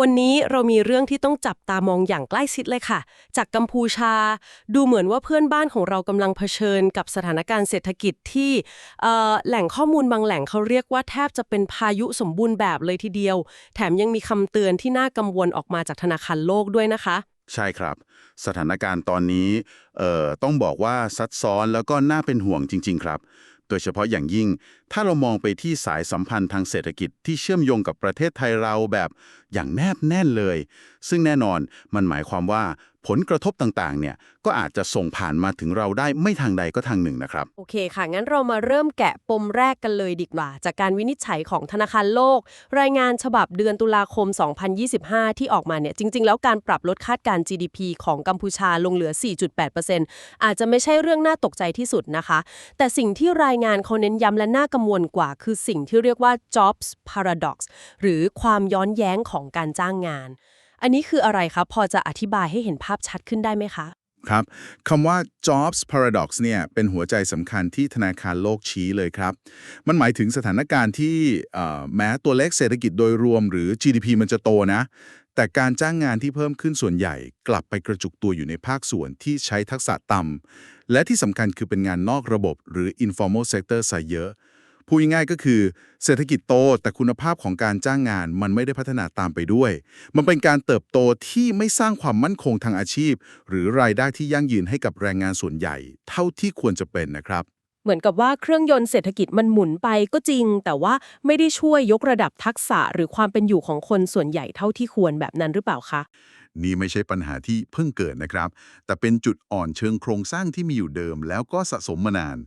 วันนี้เรามีเรื่องที่ต้องจับตามองอย่างใกล้ชิดเลยค่ะ จากกัมพูชา ดูเหมือนว่าเพื่อนบ้านของเรากำลังเผชิญกับสถานการณ์เศรษฐกิจที่แหล่งข้อมูลบางแหล่งเขาเรียกว่าแทบจะเป็นพายุสมบูรณ์แบบเลยทีเดียว แถมยังมีคำเตือนที่น่ากังวลออกมาจากธนาคารโลกด้วยนะคะ ใช่ครับ สถานการณ์ตอนนี้ต้องบอกว่าซับซ้อนแล้วก็น่าเป็นห่วงจริง ๆ ครับ ดยเฉพาะอย่างยิ่ง ถ้าเรามองไปที่สายสัมพันธ์ทางเศรษฐกิจที่เชื่อมโยงกับประเทศไทยเราแบบอย่างแนบแน่นเลย ซึ่งแน่นอนมันหมายความว่า ผลกระทบต่างๆ เนี่ย ก็อาจจะส่งผ่านมาถึงเราได้ไม่ทางใดก็ทางหนึ่งนะครับ โอเคค่ะ งั้นเรามาเริ่มแกะปมแรกกันเลยดีกว่า จากการวินิจฉัยของธนาคารโลก รายงานฉบับเดือนตุลาคม 2025 ที่ออกมาเนี่ย จริง ๆ แล้วการปรับลดคาดการณ์ GDP ของกัมพูชาลงเหลือ 4.8%อาจจะไม่ใช่เรื่องน่าตกใจที่สุดนะคะ แต่สิ่งที่รายงานเขาเน้นย้ำและน่ากังวลกว่า คือสิ่งที่เรียกว่า jobs paradox หรือความย้อนแย้งของการจ้างงาน อันนี้คืออะไรคะพอจะอธิบายให้เห็นภาพชัดขึ้นได้ไหมคะ ครับคำว่า jobs paradox เนี่ยเป็นหัวใจสำคัญที่ธนาคารโลกชี้เลยครับ มันหมายถึงสถานการณ์ที่แม้ตัวเลขเศรษฐกิจโดยรวม หรือ GDP มันจะโตนะ แต่การจ้างงานที่เพิ่มขึ้นส่วนใหญ่ กลับไปกระจุกตัวอยู่ในภาคส่วนที่ใช้ทักษะต่ำและที่สำคัญคือเป็นงานนอกระบบหรือ informal sector ซะเยอะ พูดง่ายๆก็คือเศรษฐกิจโตแต่คุณภาพของการจ้างงานมันไม่ได้พัฒนาตามไปด้วย มันเป็นการเติบโตที่ไม่สร้างความมั่นคงทางอาชีพ หรือรายได้ที่ยั่งยืนให้กับแรงงานส่วนใหญ่ เท่าที่ควรจะเป็นนะครับเหมือนกับว่าเครื่องยนต์เศรษฐกิจมันหมุนไปก็จริง แต่ว่าไม่ได้ช่วยยกระดับทักษะหรือความเป็นอยู่ของคนส่วนใหญ่เท่าที่ควรแบบนั้นหรือเปล่าคะ นี่ไม่ใช่ปัญหาที่เพิ่งเกิดนะครับ แต่เป็นจุดอ่อนเชิงโครงสร้างที่มีอยู่เดิม แล้วก็สะสมมานาน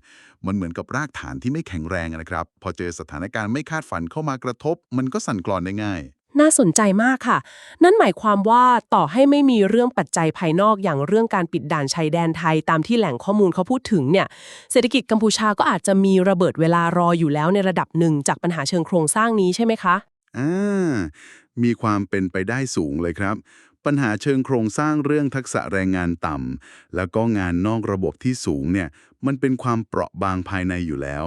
มันเหมือนกับรากฐานที่ไม่แข็งแรงนะครับ พอเจอสถานการณ์ไม่คาดฝันเข้ามากระทบ มันก็สั่นคลอนได้ง่าย น่าสนใจมากค่ะ นั่นหมายความว่าต่อให้ไม่มีเรื่องปัจจัยภายนอกอย่างเรื่องการปิดด่านชายแดนไทยตามที่แหล่งข้อมูลเขาพูดถึงเนี่ย เศรษฐกิจกัมพูชาก็อาจจะมีระเบิดเวลารออยู่แล้วในระดับหนึ่งจากปัญหาเชิงโครงสร้างนี้ใช่ไหมคะอ่ามีความเป็นไปได้สูงเลยครับ ปัญหาเชิงโครงสร้างเรื่องทักษะแรงงานต่ำ แล้วก็งานนอกระบบที่สูงเนี่ย มันเป็นความเปราะบางภายในอยู่แล้ว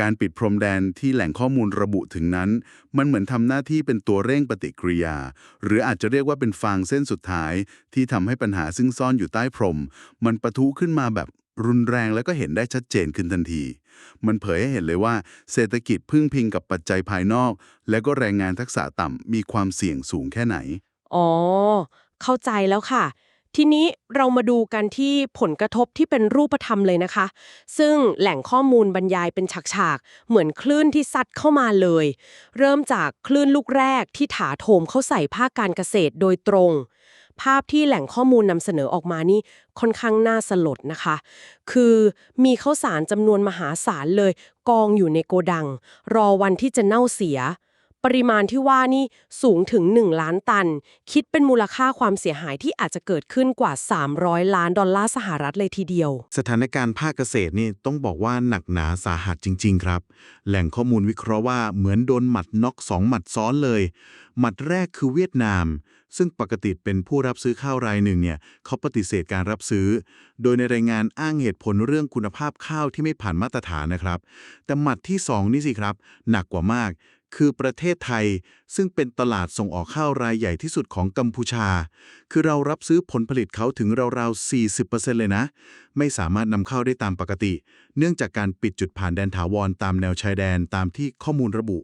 การปิดพรมแดนที่แหล่งข้อมูลระบุถึงนั้น มันเหมือนทำหน้าที่เป็นตัวเร่งปฏิกิริยา หรืออาจจะเรียกว่าเป็นฟางเส้นสุดท้าย ที่ทำให้ปัญหาซึ่งซ่อนอยู่ใต้พรม มันปะทุขึ้นมาแบบรุนแรงแล้วก็เห็นได้ชัดเจนขึ้นทันที มันเผยให้เห็นเลยว่า เศรษฐกิจพึ่งพิงกับปัจจัยภายนอก และก็แรงงานทักษะต่ำมีความเสี่ยงสูงแค่ไหน อ๋อ เข้าใจแล้วค่ะ ทีนี้เรามาดูกันที่ผลกระทบที่เป็นรูปธรรมเลยนะคะ ซึ่งแหล่งข้อมูลบรรยายเป็นฉากๆ เหมือนคลื่นที่ซัดเข้ามาเลย เริ่มจากคลื่นลูกแรกที่ถาโถมเข้าใส่ภาคการเกษตรโดยตรงภาพที่แหล่งข้อมูลนำเสนอออกมานี่ค่อนข้างน่าสลดนะคะ คือมีข้าวสารจำนวนมหาศาลเลย กองอยู่ในโกดัง รอวันที่จะเน่าเสีย ปริมาณที่ว่านี่สูงถึง 1 ล้านตัน คิดเป็นมูลค่าความเสียหายที่อาจจะเกิดขึ้นกว่า 300 ล้านดอลลาร์สหรัฐเลยทีเดียว สถานการณ์ภาคเกษตรนี่ต้องบอกว่าหนักหนาสาหัสจริง ๆ ครับ แหล่งข้อมูลวิเคราะห์ว่าเหมือนโดนหมัดน็อกสองหมัดซ้อนเลย หมัดแรกคือเวียดนาม ซึ่งปกติเป็นผู้รับซื้อข้าวรายหนึ่งเนี่ยเขาปฏิเสธการรับซื้อ โดยในรายงานอ้างเหตุผลเรื่องคุณภาพข้าวที่ไม่ผ่านมาตรฐานนะครับ แต่หมัดที่สองนี่สิครับ หนักกว่ามาก คือประเทศไทย ซึ่งเป็นตลาดส่งออกข้าวรายใหญ่ที่สุดของกัมพูชา คือเรารับซื้อผลผลิตเขาถึงราวๆ 40%เลยนะ ไม่สามารถนำเข้าได้ตามปกติ เนื่องจากการปิดจุดผ่านแดนถาวรตามแนวชายแดนตามที่ข้อมูลระบุ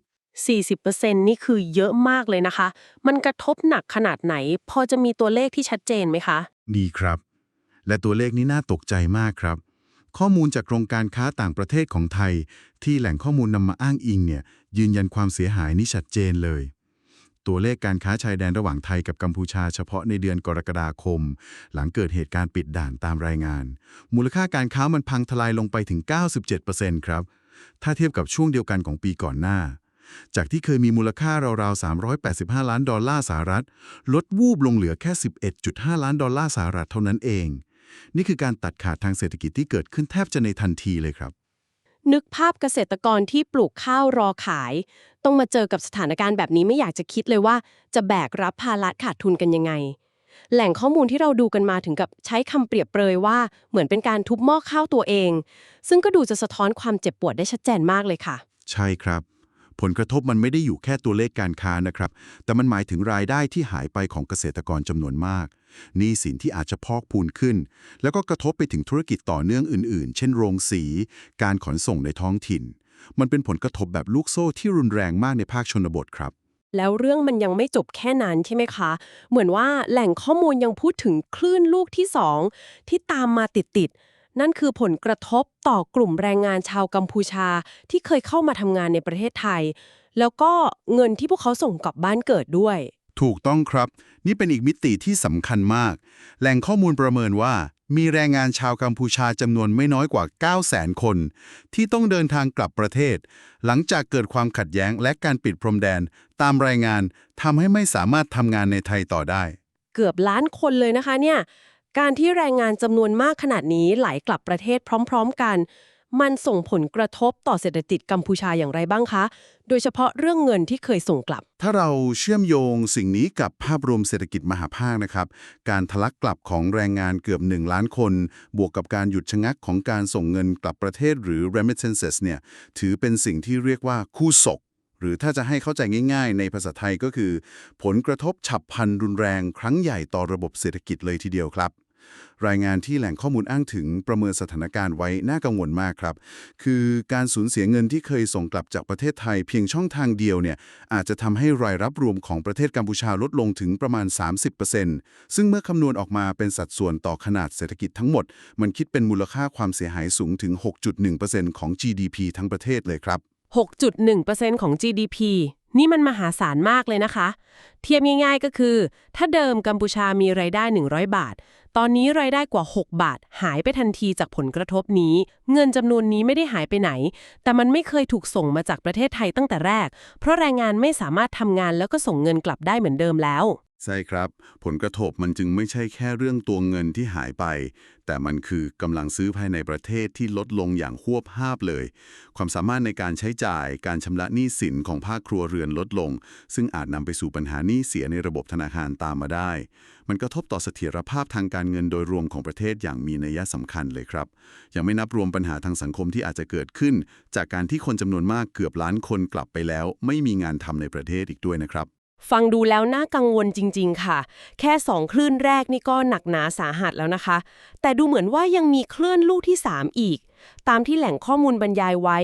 40%นี่คือเยอะมากเลยนะคะ มันกระทบหนักขนาดไหน พอจะมีตัวเลขที่ชัดเจนไหมคะ ดีครับ และตัวเลขนี้น่าตกใจมากครับ ข้อมูลจากกรมการค้าต่างประเทศของไทย ที่แหล่งข้อมูลนำมาอ้างอิงเนี่ยยืนยันความเสียหายนี่ชัดเจนเลย ตัวเลขการค้าชายแดนระหว่างไทยกับกัมพูชาเฉพาะในเดือนกรกฎาคม หลังเกิดเหตุการณ์ปิดด่านตามรายงาน มูลค่าการค้ามันพังทลายลงไปถึง 97%ครับ ถ้าเทียบกับช่วงเดียวกันของปีก่อนหน้า จากที่เคยมีมูลค่าราวๆ 385 ล้านดอลลาร์สหรัฐ ลดวูบลงเหลือแค่ 11.5 ล้านดอลลาร์สหรัฐเท่านั้นเอง นี่คือการตัดขาดทางเศรษฐกิจที่เกิดขึ้นแทบจะในทันทีเลยครับ นึกภาพเกษตรกรที่ปลูกข้าวรอขาย ต้องมาเจอกับสถานการณ์แบบนี้ไม่อยากจะคิดเลยว่า จะแบกรับภาระขาดทุนกันยังไง แหล่งข้อมูลที่เราดูกันมาถึงกับใช้คำเปรียบเปรยว่าเหมือนเป็นการทุบหม้อข้าวตัวเอง ซึ่งก็ดูจะสะท้อนความเจ็บปวดได้ชัดเจนมากเลยค่ะ ใช่ครับผลกระทบมันไม่ได้อยู่แค่ตัวเลขการค้านะครับ แต่มันหมายถึงรายได้ที่หายไปของเกษตรกรจำนวนมาก หนี้สินที่อาจจะพอกพูนขึ้น แล้วก็กระทบไปถึงธุรกิจต่อเนื่องอื่นๆ เช่นโรงสี การขนส่งในท้องถิ่น มันเป็นผลกระทบแบบลูกโซ่ที่รุนแรงมากในภาคชนบทครับแล้วเรื่องมันยังไม่จบแค่นั้นใช่ไหมคะ เหมือนว่าแหล่งข้อมูลยังพูดถึงคลื่นลูกที่สองที่ตามมาติดๆ นั่นคือผลกระทบต่อกลุ่มแรงงานชาวกัมพูชาที่เคยเข้ามาทำงานในประเทศไทย แล้วก็เงินที่พวกเขาส่งกลับบ้านเกิดด้วย ถูกต้องครับ นี่เป็นอีกมิติที่สำคัญมาก แหล่งข้อมูลประเมินว่า มีแรงงานชาวกัมพูชาจำนวนไม่น้อยกว่า 9 0 0 0 0 0 คน ที่ต้องเดินทางกลับประเทศ หลังจากเกิดความขัดแย้งและการปิดพรมแดน ตามรายงานทำให้ไม่สามารถทำงานในไทยต่อได้ เกือบล้านคนเลยนะคะเนี่ยการที่แรงงานจำนวนมากขนาดนี้ไหลกลับประเทศพร้อม ๆ กัน มันส่งผลกระทบต่อเศรษฐกิจกัมพูชาอย่างไรบ้างคะ โดยเฉพาะเรื่องเงินที่เคยส่งกลับ ถ้าเราเชื่อมโยงสิ่งนี้กับภาพรวมเศรษฐกิจมหาภาคนะครับ การทะลักกลับของแรงงานเกือบ 1 ล้านคน บวกกับการหยุดชะงักของการส่งเงินกลับประเทศหรือ remittances เนี่ย ถือเป็นสิ่งที่เรียกว่าคู่ศกหรือถ้าจะให้เข้าใจง่าย ๆ ในภาษาไทยก็คือ ผลกระทบฉับพลันรุนแรงครั้งใหญ่ต่อระบบเศรษฐกิจเลยทีเดียวครับ รายงานที่แหล่งข้อมูลอ้างถึงประเมินสถานการณ์ไว้น่ากังวลมากครับ คือการสูญเสียเงินที่เคยส่งกลับจากประเทศไทยเพียงช่องทางเดียวเนี่ยอาจจะทำให้รายรับรวมของประเทศกัมพูชาลดลงถึงประมาณ 30%ซึ่งเมื่อคำนวณออกมาเป็นสัดส่วนต่อขนาดเศรษฐกิจทั้งหมด มันคิดเป็นมูลค่าความเสียหายสูงถึง 6.1%ของ GDP ทั้งประเทศเลยครับ 6.1%ของ GDP นี่มันมหาศาลมากเลยนะคะ เทียบง่ายๆก็คือ ถ้าเดิมกัมพูชามีไรายได้ 100 บาท ตอนนี้รายได้กว่า 6 บาท หายไปทันทีจากผลกระทบนี้ เงินจำนวนนี้ไม่ได้หายไปไหน แต่มันไม่เคยถูกส่งมาจากประเทศไทยตั้งแต่แรก เพราะแรงงานไม่สามารถทำงานแล้วก็ส่งเงินกลับได้เหมือนเดิมแล้ว ใช่ครับ ผลกระทบมันจึงไม่ใช่แค่เรื่องตัวเงินที่หายไป แต่มันคือกำลังซื้อภายในประเทศที่ลดลงอย่างหวบห้าบเลย ความสามารถในการใช้จ่าย การชำระหนี้สินของภาคครัวเรือนลดลง ซึ่งอาจนำไปสู่ปัญหาหนี้เสียในระบบธนาคารตามมาได้ มันกระทบต่อเสถียรภาพทางการเงินโดยรวมของประเทศอย่างมีนัยสำคัญเลยครับ ยังไม่นับรวมปัญหาทางสังคมที่อาจจะเกิดขึ้น จากการที่คนจำนวนมากเกือบล้านคนกลับไปแล้ว ไม่มีงานทำในประเทศอีกด้วยนะครับ ฟังดูแล้วน่ากังวลจริง ๆ ค่ะ แค่สองคลื่นแรกนี่ก็หนักหนาสาหัสแล้วนะคะ แต่ดูเหมือนว่ายังมีคลื่นลูกที่ 3 อีก ตามที่แหล่งข้อมูลบรรยายไว้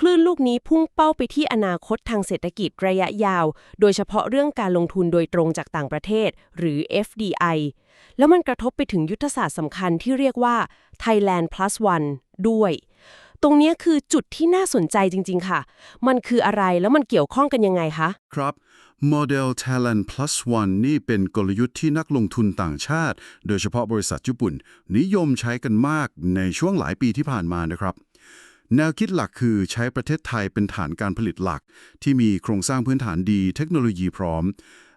คลื่นลูกนี้พุ่งเป้าไปที่อนาคตทางเศรษฐกิจระยะยาว โดยเฉพาะเรื่องการลงทุนโดยตรงจากต่างประเทศ หรือ FDI แล้วมันกระทบไปถึงยุทธศาสตร์สำคัญที่เรียกว่า Thailand plus one ด้วย ตรงนี้คือจุดที่น่าสนใจจริง ๆ ค่ะ มันคืออะไรแล้วมันเกี่ยวข้องกันยังไงคะ ครับ Model Talent Plus One นี่เป็นกลยุทธ์ที่นักลงทุนต่างชาติ โดยเฉพาะบริษัทญี่ปุ่น นิยมใช้กันมากในช่วงหลายปีที่ผ่านมานะครับ แนวคิดหลักคือใช้ประเทศไทยเป็นฐานการผลิตหลัก ที่มีโครงสร้างพื้นฐานดีเทคโนโลยีพร้อม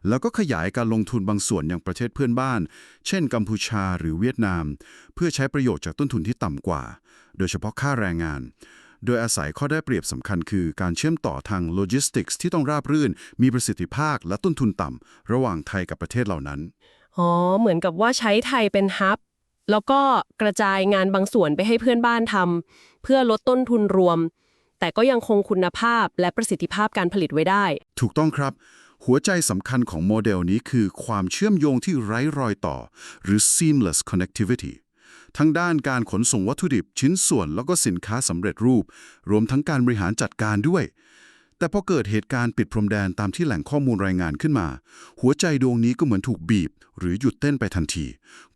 แล้วก็ขยายการลงทุนบางส่วนอย่างประเทศเพื่อนบ้าน เช่นกัมพูชาหรือเวียดนาม เพื่อใช้ประโยชน์จากต้นทุนที่ต่ำกว่า โดยเฉพาะค่าแรงงาน โดยอาศัยข้อได้เปรียบสำคัญคือการเชื่อมต่อทางโลจิสติกส์ที่ต้องราบรื่น มีประสิทธิภาพและต้นทุนต่ำระหว่างไทยกับประเทศเหล่านั้น อ๋อ เหมือนกับว่าใช้ไทยเป็นฮับ แล้วก็กระจายงานบางส่วนไปให้เพื่อนบ้านทำเพื่อลดต้นทุนรวม แต่ก็ยังคงคุณภาพและประสิทธิภาพการผลิตไว้ได้ ถูกต้องครับหัวใจสำคัญของโมเดลนี้คือความเชื่อมโยงที่ไร้รอยต่อ หรือ seamless connectivity ทั้งด้านการขนส่งวัตถุดิบชิ้นส่วนแล้วก็สินค้าสำเร็จรูป รวมทั้งการบริหารจัดการด้วย แต่พอเกิดเหตุการณ์ปิดพรมแดนตามที่แหล่งข้อมูลรายงานขึ้นมา หัวใจดวงนี้ก็เหมือนถูกบีบ หรือหยุดเต้นไปทันที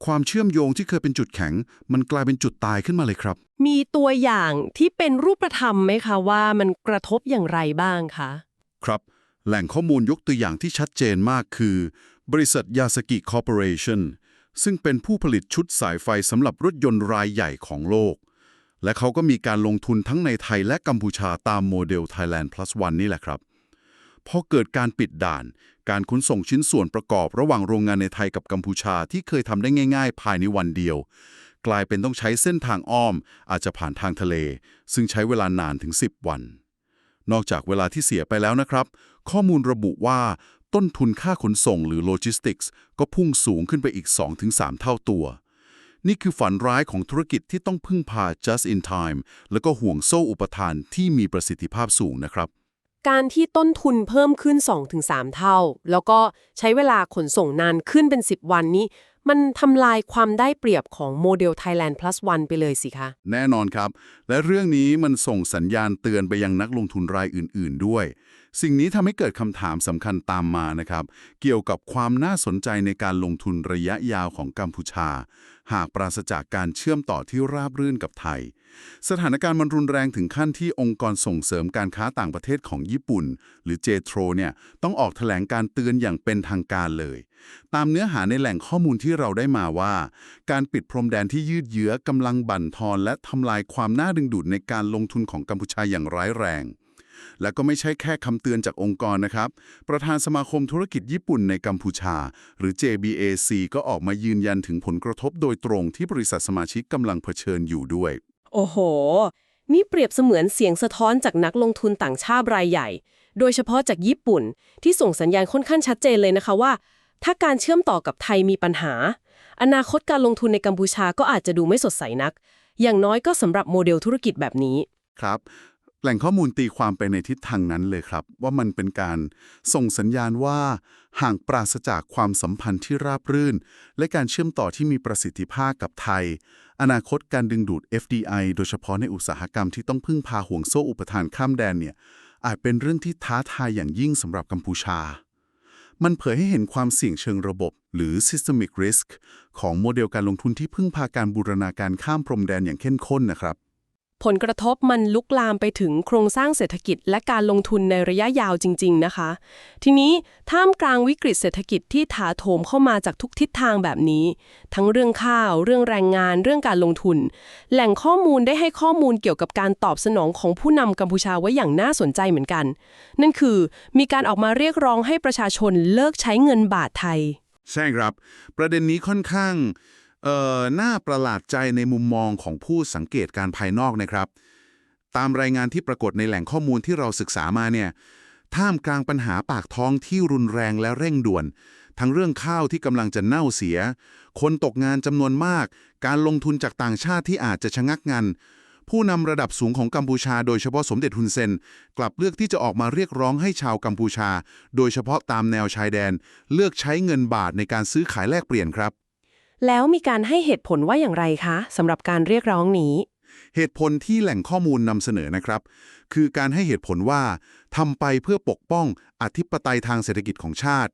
ความเชื่อมโยงที่เคยเป็นจุดแข็ง มันกลายเป็นจุดตายขึ้นมาเลยครับ มีตัวอย่างที่เป็นรูปธรรมไหมคะว่ามันกระทบอย่างไรบ้างคะ ครับ แหล่งข้อมูลยกตัวอย่างที่ชัดเจนมากคือ บริษัทยาสกิคอร์ปอเรชั่น ซึ่งเป็นผู้ผลิตชุดสายไฟสำหรับรถยนต์รายใหญ่ของโลก และเขาก็มีการลงทุนทั้งในไทยและกัมพูชาตามโมเดล Thailand Plus One นี่แหละครับพอเกิดการปิดด่าน การขนส่งชิ้นส่วนประกอบระหว่างโรงงานในไทยกับกัมพูชาที่เคยทำได้ง่าย ๆ ภายในวันเดียว กลายเป็นต้องใช้เส้นทางอ้อม อาจจะผ่านทางทะเล ซึ่งใช้เวลานานถึง 10 วัน นอกจากเวลาที่เสียไปแล้วนะครับ ข้อมูลระบุว่า ต้นทุนค่าขนส่งหรือโลจิสติกส์ก็พุ่งสูงขึ้นไปอีก 2-3 เท่าตัว นี่คือฝันร้ายของธุรกิจที่ต้องพึ่งพา just in time แล้วก็ห่วงโซ่อุปทานที่มีประสิทธิภาพสูงนะครับการที่ต้นทุนเพิ่มขึ้น 2-3 เท่า แล้วก็ใช้เวลาขนส่งนานขึ้นเป็น 10 วันนี้ มันทำลายความได้เปรียบของโมเดล Thailand Plus One ไปเลยสิคะ แน่นอนครับ และเรื่องนี้มันส่งสัญญาณเตือนไปยังนักลงทุนรายอื่น ๆ ด้วยสิ่งนี้ทำให้เกิดคำถามสำคัญตามมานะครับ เกี่ยวกับความน่าสนใจในการลงทุนระยะยาวของกัมพูชา หากปราศจากการเชื่อมต่อที่ราบรื่นกับไทย สถานการณ์มันรุนแรงถึงขั้นที่องค์กรส่งเสริมการค้าต่างประเทศของญี่ปุ่น หรือเจโทรเนี่ยต้องออกแถลงการเตือนอย่างเป็นทางการเลย ตามเนื้อหาในแหล่งข้อมูลที่เราได้มาว่า การปิดพรมแดนที่ยืดเยื้อกำลังบั่นทอนและทำลายความน่าดึงดูดในการลงทุนของกัมพูชาอย่างร้ายแรง และก็ไม่ใช่แค่คำเตือนจากองค์กรนะครับ ประธานสมาคมธุรกิจญี่ปุ่นในกัมพูชา หรือ JBAC ก็ออกมายืนยันถึงผลกระทบโดยตรงที่บริษัทสมาชิกกำลังเผชิญอยู่ด้วย โอ้โห นี่เปรียบเสมือนเสียงสะท้อนจากนักลงทุนต่างชาติรายใหญ่ โดยเฉพาะจากญี่ปุ่น ที่ส่งสัญญาณค่อนข้างชัดเจนเลยนะคะว่า ถ้าการเชื่อมต่อกับไทยมีปัญหา อนาคตการลงทุนในกัมพูชาก็อาจจะดูไม่สดใสนัก อย่างน้อยก็สำหรับโมเดลธุรกิจแบบนี้ ครับ แหล่งข้อมูลตีความไปในทิศทางนั้นเลยครับ ว่ามันเป็นการส่งสัญญาณว่า ห่างปราศจากความสัมพันธ์ที่ราบรื่น และการเชื่อมต่อที่มีประสิทธิภาพกับไทย อนาคตการดึงดูด FDI โดยเฉพาะในอุตสาหกรรมที่ต้องพึ่งพาห่วงโซ่อุปทานข้ามแดนเนี่ยอาจเป็นเรื่องที่ท้าทายอย่างยิ่งสำหรับกัมพูชา มันเผยให้เห็นความเสี่ยงเชิงระบบ หรือ systemic risk ของโมเดลการลงทุนที่พึ่งพาการบูรณาการข้ามพรมแดนอย่างเข้มข้นนะครับ ผลกระทบมันลุกลามไปถึงโครงสร้างเศรษฐกิจและการลงทุนในระยะยาวจริง ๆ นะคะ ทีนี้ท่ามกลางวิกฤตเศรษฐกิจที่ถาโถมเข้ามาจากทุกทิศทางแบบนี้ ทั้งเรื่องข้าว เรื่องแรงงาน เรื่องการลงทุน แหล่งข้อมูลได้ให้ข้อมูลเกี่ยวกับการตอบสนองของผู้นำกัมพูชาไว้อย่างน่าสนใจเหมือนกัน นั่นคือมีการออกมาเรียกร้องให้ประชาชนเลิกใช้เงินบาทไทย ใช่ครับ ประเด็นนี้ค่อนข้าง เอ่อน่าประหลาดใจในมุมมองของผู้สังเกตการภายนอกนะครับ ตามรายงานที่ปรากฏในแหล่งข้อมูลที่เราศึกษามาเนี่ยท่ามกลางปัญหาปากท้องที่รุนแรงและเร่งด่วน ทั้งเรื่องข้าวที่กำลังจะเน่าเสีย คนตกงานจำนวนมาก การลงทุนจากต่างชาติที่อาจจะชะงักงันผู้นำระดับสูงของกัมพูชาโดยเฉพาะสมเด็จฮุนเซน กลับเลือกที่จะออกมาเรียกร้องให้ชาวกัมพูชา โดยเฉพาะตามแนวชายแดน เลือกใช้เงินบาทในการซื้อขายแลกเปลี่ยนครับ แล้วมีการให้เหตุผลว่าอย่างไรคะสำหรับการเรียกร้องนี้ เหตุผลที่แหล่งข้อมูลนำเสนอนะครับ คือการให้เหตุผลว่าทำไปเพื่อปกป้องอธิปไตยทางเศรษฐกิจของชาติ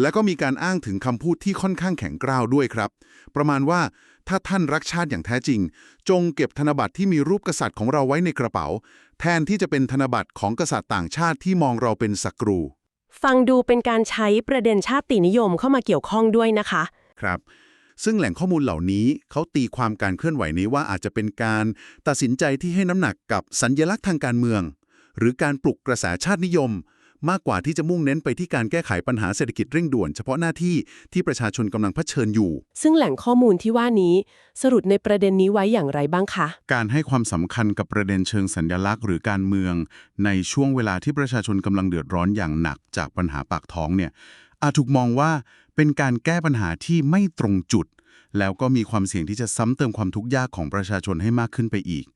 และก็มีการอ้างถึงคำพูดที่ค่อนข้างแข็งกร้าวด้วยครับ ประมาณว่าถ้าท่านรักชาติอย่างแท้จริง จงเก็บธนบัตรที่มีรูปกษัตริย์ของเราไว้ในกระเป๋า แทนที่จะเป็นธนบัตรของกษัตริย์ต่างชาติที่มองเราเป็นศัตรู ฟังดูเป็นการใช้ประเด็นชาตินิยมเข้ามาเกี่ยวข้องด้วยนะคะ ครับ ซึ่งแหล่งข้อมูลเหล่านี้เขาตีความการเคลื่อนไหวนี้ว่าอาจจะเป็นการตัดสินใจที่ให้น้ำหนักกับสัญญลักษณ์ทางการเมือง หรือการปลุกกระแสชาตินิยม มากกว่าที่จะมุ่งเน้นไปที่การแก้ไขปัญหาเศรษฐกิจเร่งด่วน เฉพาะหน้าที่ที่ประชาชนกำลังเผชิญอยู่ ซึ่งแหล่งข้อมูลที่ว่านี้ สรุปในประเด็นนี้ไว้อย่างไรบ้างคะ การให้ความสำคัญกับประเด็นเชิงสัญญลักษณ์ หรือการเมือง ในช่วงเวลาที่ประชาชนกำลังเดือดร้อนอย่างหนักจากปัญหาปากท้องเนี่ยอาจถูกมองว่า เป็นการแก้ปัญหาที่ไม่ตรงจุด แล้วก็มีความเสี่ยงที่จะซ้ำเติมความทุกข์ยากของประชาชนให้มากขึ้นไปอีก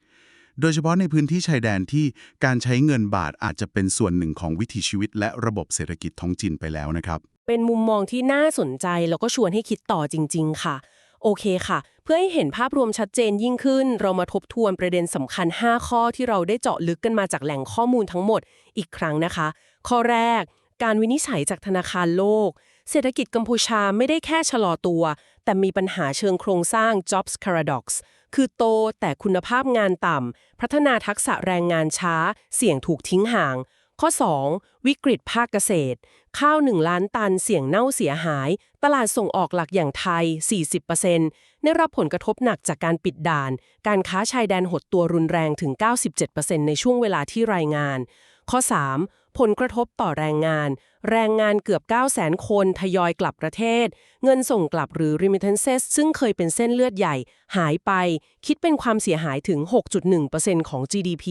โดยเฉพาะในพื้นที่ชายแดนที่การใช้เงินบาทอาจจะเป็นส่วนหนึ่งของวิถีชีวิต และระบบเศรษฐกิจท้องถิ่นไปแล้วนะครับ เป็นมุมมองที่น่าสนใจแล้วก็ชวนให้คิดต่อจริง ๆ ค่ะ โอเคค่ะ เพื่อให้เห็นภาพรวมชัดเจนยิ่งขึ้น เรามาทบทวนประเด็นสำคัญ 5 ข้อที่เราได้เจาะลึกกันมาจากแหล่งข้อมูลทั้งหมดอีกครั้งนะคะ ข้อแรก การวินิจฉัยจากธนาคารโลก เศรษฐกิจกัมพูชาไม่ได้แค่ชะลอตัว แต่มีปัญหาเชิงโครงสร้าง jobs paradox คือโตแต่คุณภาพงานต่ำ พัฒนาทักษะแรงงานช้า เสี่ยงถูกทิ้งห่าง ข้อ 2. วิกฤตภาคเกษตร ข้าว 1 ล้านตันเสี่ยงเน่าเสียหาย ตลาดส่งออกหลักอย่างไทย 40%ได้รับผลกระทบหนักจากการปิดด่าน การค้าชายแดนหดตัวรุนแรงถึง 97%ในช่วงเวลาที่รายงาน ข้อ 3. ผลกระทบต่อแรงงาน แรงงานเกือบ900,000 คนทยอยกลับประเทศ เงินส่งกลับหรือ remittances ซึ่งเคยเป็นเส้นเลือดใหญ่ หายไป คิดเป็นความเสียหายถึง 6.1%ของ GDP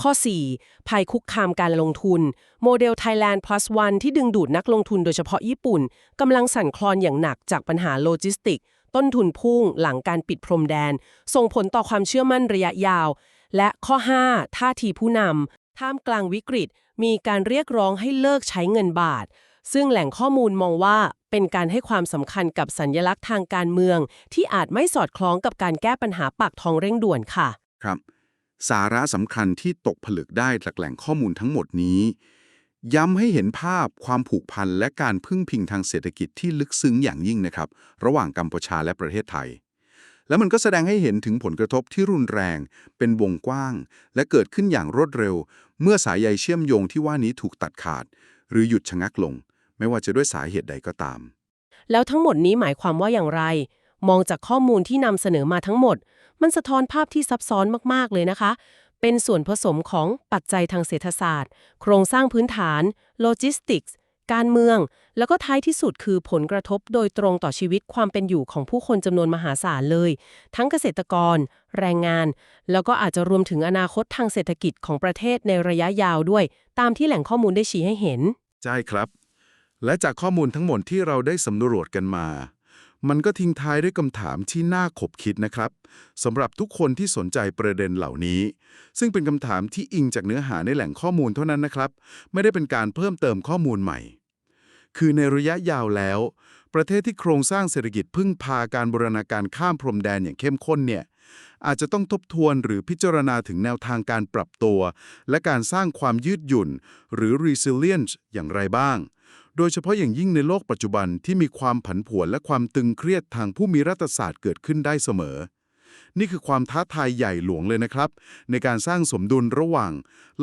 ข้อ 4. ภัยคุกคามการลงทุน โมเดล Thailand Plus One ที่ดึงดูดนักลงทุนโดยเฉพาะญี่ปุ่นกำลังสั่นคลอนอย่างหนักจากปัญหาโลจิสติก ต้นทุนพุ่ง หลังการปิดพรมแดน ส่งผลต่อความเชื่อมั่นระยะยาว และข้อ 5 ท่าทีผู้นำ ท่ามกลางวิกฤต มีการเรียกร้องให้เลิกใช้เงินบาท ซึ่งแหล่งข้อมูลมองว่าเป็นการให้ความสำคัญกับสัญญลักษณ์ทางการเมือง ที่อาจไม่สอดคล้องกับการแก้ปัญหาปากท้องเร่งด่วนค่ะ ครับ สาระสำคัญที่ตกผลึกได้จากแหล่งข้อมูลทั้งหมดนี้ ย้ำให้เห็นภาพความผูกพันและการพึ่งพิงทางเศรษฐกิจที่ลึกซึ้งอย่างยิ่งนะครับ ระหว่างกัมพูชาและประเทศไทยแล้วมันก็แสดงให้เห็นถึงผลกระทบที่รุนแรง เป็นวงกว้าง และเกิดขึ้นอย่างรวดเร็ว เมื่อสายใยเชื่อมโยงที่ว่านี้ถูกตัดขาด หรือหยุดชะงักลง ไม่ว่าจะด้วยสาเหตุใดก็ตาม แล้วทั้งหมดนี้หมายความว่าอย่างไร มองจากข้อมูลที่นำเสนอมาทั้งหมด มันสะท้อนภาพที่ซับซ้อนมากๆเลยนะคะ เป็นส่วนผสมของปัจจัยทางเศรษฐศาสตร์ โครงสร้างพื้นฐาน โลจิสติกส์ การเมือง แล้วก็ท้ายที่สุดคือผลกระทบโดยตรงต่อชีวิตความเป็นอยู่ของผู้คนจำนวนมหาศาลเลย ทั้งเกษตรกร แรงงาน แล้วก็อาจจะรวมถึงอนาคตทางเศรษฐกิจของประเทศในระยะยาวด้วย ตามที่แหล่งข้อมูลได้ชี้ให้เห็น ใช่ครับ และจากข้อมูลทั้งหมดที่เราได้สำรวจกันมามันก็ทิ้งท้ายด้วยคำถามที่น่าขบคิดนะครับสำหรับทุกคนที่สนใจประเด็นเหล่านี้ ซึ่งเป็นคำถามที่อิงจากเนื้อหาในแหล่งข้อมูลเท่านั้นนะครับ ไม่ได้เป็นการเพิ่มเติมข้อมูลใหม่ คือในระยะยาวแล้ว ประเทศที่โครงสร้างเศรษฐกิจพึ่งพาการบูรณาการข้ามพรมแดนอย่างเข้มข้นเนี่ยอาจจะต้องทบทวนหรือพิจารณาถึงแนวทางการปรับตัว และการสร้างความยืดหยุ่น หรือ resilience อย่างไรบ้าง โดยเฉพาะอย่างยิ่งในโลกปัจจุบันที่มีความผันผวนและความตึงเครียดทางผู้มีรัฐศาสตร์เกิดขึ้นได้เสมอ นี่คือความท้าทายใหญ่หลวงเลยนะครับ ในการสร้างสมดุลระหว่าง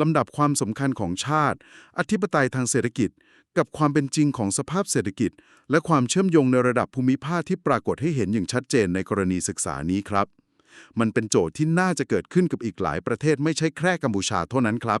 ลำดับความสำคัญของชาติ อธิปไตยทางเศรษฐกิจ กับความเป็นจริงของสภาพเศรษฐกิจ และความเชื่อมโยงในระดับภูมิภาคที่ปรากฏให้เห็นอย่างชัดเจนในกรณีศึกษานี้ครับ มันเป็นโจทย์ที่น่าจะเกิดขึ้นกับอีกหลายประเทศไม่ใช่แค่กัมพูชาเท่านั้นครับ